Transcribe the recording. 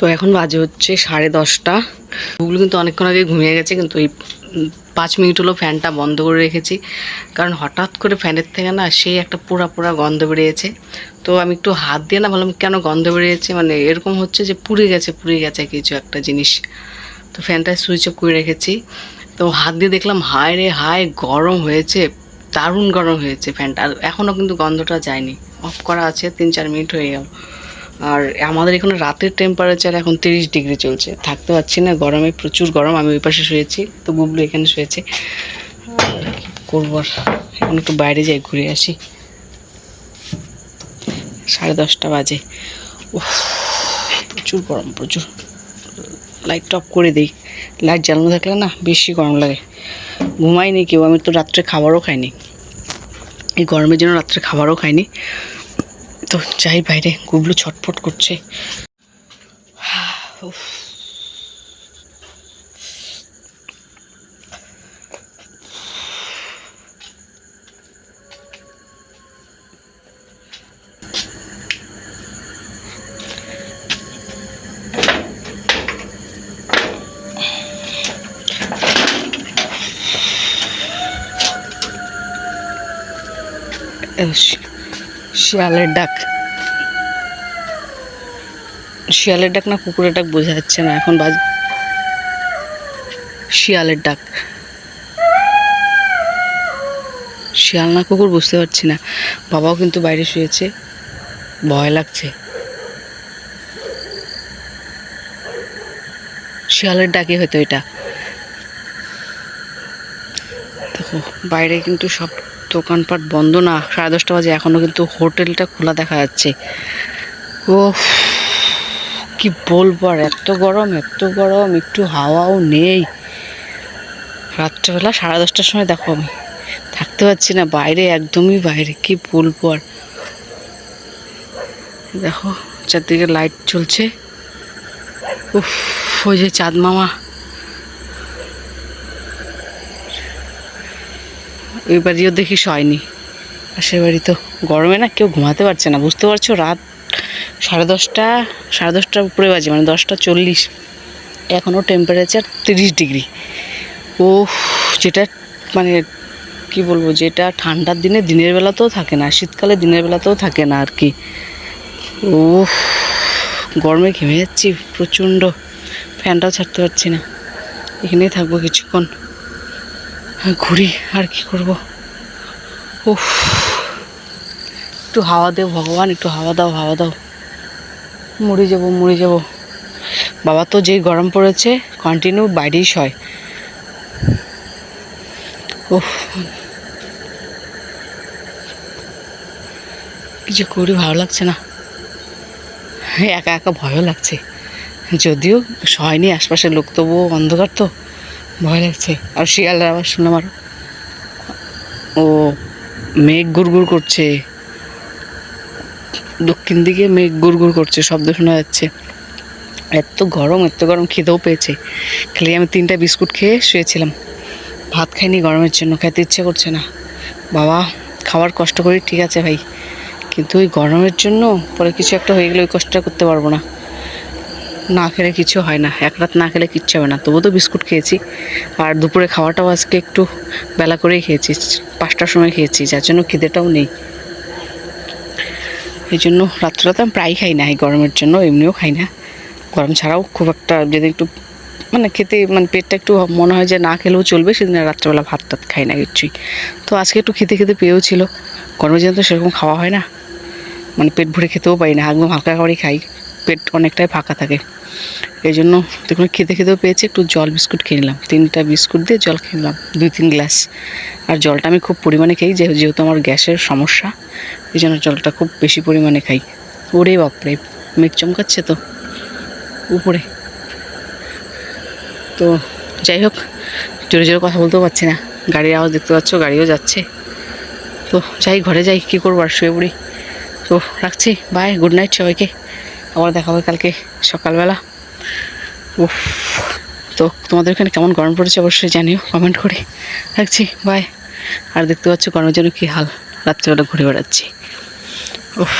তো এখন বাজে হচ্ছে সাড়ে দশটা। ওগুলো কিন্তু অনেকক্ষণ আগে ঘুমিয়ে গেছে, কিন্তু এই পাঁচ মিনিট হলো ফ্যানটা বন্ধ করে রেখেছি। কারণ হঠাৎ করে ফ্যানের থেকে না সেই একটা পোড়া পোড়া গন্ধ বেরিয়েছে। তো আমি একটু হাত দিয়ে না ভাবলাম, কেন গন্ধ বেরিয়েছে? মানে এরকম হচ্ছে যে পুড়ে গেছে পুড়ে গেছে কিছু একটা জিনিস। তো ফ্যানটা সুইচ অফ করে রেখেছি। তো হাত দিয়ে দেখলাম, হায় রে, হায়, গরম হয়েছে, দারুণ গরম হয়েছে ফ্যানটা। আর এখনও কিন্তু গন্ধটা যায়নি। অফ করা আছে, তিন চার মিনিট হয়ে গেল। আর আমাদের এখানে রাতের টেম্পারেচার এখন তিরিশ ডিগ্রি চলছে। থাকতে পারছি না গরমে প্রচুর গরম আমি ওই পাশে শুয়েছি তো গুবলু এখানে শুয়েছে। করব আর? এখন একটু বাইরে যাই ঘুরে আসি। সাড়ে দশটা বাজে। উফ, প্রচুর গরম প্রচুর। লাইটটা অফ করে দিই। লাইট জ্বালানো থাকলে না বেশি গরম লাগে। ঘুমাইনি কেউ আমি তো রাত্রে খাবারও খাইনি। এই গরমের জন্য রাত্রে খাবারও খাইনি। তো যাই বাইরে গুবলু ছটফট করছে। এ শি- শিয়ালের ডাক। শিয়ালের ডাক না কুকুরের ডাক বোঝা যাচ্ছে না, এখন বাজ, শিয়ালের ডাক। শিয়াল না কুকুর বুঝতে পারছি না। বাবাও কিন্তু বাইরে শুয়েছে, ভয় লাগছে। শিয়ালের ডাকে হয়তো এটা। দেখো, বাইরে কিন্তু সব দোকানপাট বন্ধ না, সাড়ে দশটা বাজে এখনও কিন্তু হোটেলটা খোলা দেখা যাচ্ছে। ও কি বলব আর, এত গরম এত গরম, একটু হাওয়াও নেই। রাত্রেবেলা সাড়ে দশটার সময় দেখো আমি, থাকতে পারছি না, বাইরে, একদমই বাইরে, কি বলব আর। দেখো, চারদিকে লাইট চলছে। উফ, ওই যে চাঁদ মামা। ওই বাড়িও দেখি শয়নি। পাশের বাড়ি তো গরমে না, কেউ ঘুমাতে পারছে না। বুঝতে পারছ, রাত সাড়ে দশটা, সাড়ে দশটার উপরে বাজে মানে দশটা চল্লিশ। এখনও টেম্পারেচার তিরিশ ডিগ্রি। ও যেটা মানে কি বলব, যেটা ঠান্ডার দিনে, দিনের বেলাতেও থাকে না, শীতকালে দিনের বেলাতেও থাকে না আর কি। ও গরমে ঘেমে যাচ্ছি, প্রচণ্ড। ফ্যানটাও ছাড়তে পারছি না। এখানেই থাকব কিছুক্ষণ। ঘুরি, আর কি করব? উফ, একটু হাওয়া দেও ভগবান, একটু হাওয়া দাও হাওয়া দাও। মরে যাব মরে যাব। বাবা তো যেই গরম পড়েছে কন্টিনিউ বাইরেই শয়। উফ। কিছু করি, ভালো লাগছে না। একা একা ভয়ও লাগছে। যদিও শয়নি, আশপাশের লোক তবুও অন্ধকার তো। ভয় লাগছে। আর শিয়ালের আবার শুনলাম আরও ও মেঘ গুড়গুড় করছে। দক্ষিণ দিকে মেঘ গুড়গুড় করছে, শব্দ শোনা যাচ্ছে। এত গরম এত গরম, খিদেও পেয়েছে। খালি আমি তিনটা বিস্কুট খেয়ে শুয়েছিলাম। ভাত খাইনি, গরমের জন্য খেতে ইচ্ছে করছে না। বাবা, খাওয়ার কষ্ট করি ঠিক আছে ভাই, কিন্তু ওই গরমের জন্য পরে কিছু একটা হয়ে গেলে ওই কষ্টটা করতে পারব না। না খেলে কিছু হয় না। এক রাত না খেলে কিচ্ছু হবে না। তবুও তো বিস্কুট খেয়েছি। আর দুপুরে খাওয়াটাও আজকে একটু বেলা করেই খেয়েছি। পাঁচটার সময় খেয়েছি, যার জন্য খিদেটাও নেই। এই জন্য রাত্রেটা আমি প্রায় খাই না। এই গরমের জন্য এমনিও খাই না। গরম ছাড়াও খুব একটা যদি একটু মানে খেতে মানে পেটটা একটু মনে হয় যে না খেলেও চলবে, সেদিন রাত্রেবেলা ভাত টাত খাই না কিচ্ছুই। তো আজকে একটু খেতে খেতে পেয়েও ছিল। গরমের জন্য তো সেরকম খাওয়া হয় না। মানে পেট ভরে খেতেও পারি না। একদম হালকা খাবারই খাই। পেট অনেকটাই ফাঁকা থাকে। এই জন্য দেখুন খেতে খেতেও পেয়েছি, একটু জল বিস্কুট খেয়ে নিলাম। তিনটা বিস্কুট দিয়ে জল খেয়ে নিলাম, দুই তিন গ্লাস। আর জলটা আমি খুব পরিমাণে খাই যেহেতু আমার গ্যাসের সমস্যা এই জন্য জলটা খুব বেশি পরিমাণে খাই। ওরে বাপরে, মেঘ চমকাচ্ছে তো, উপরে। তো যাই হোক, জোরে জোরে কথা বলতেও পারছি না। গাড়ির আওয়াজ দেখতে পাচ্ছ, গাড়িও যাচ্ছে। তো যাই, ঘরে যাই, কী করব আর শুয়ে পড়ি। তো রাখছি বাই গুড নাইট সবাইকে। আবার দেখা হবে কালকে সকালবেলা। উফ, তো তোমাদের ওখানে কেমন গরম পড়েছে অবশ্যই জানিও কমেন্ট করে। রাখছি বাই আর দেখতে পাচ্ছ গরমের জন্য কী হাল। রাত্রেবেলা ঘুরে বেড়াচ্ছি। উফ।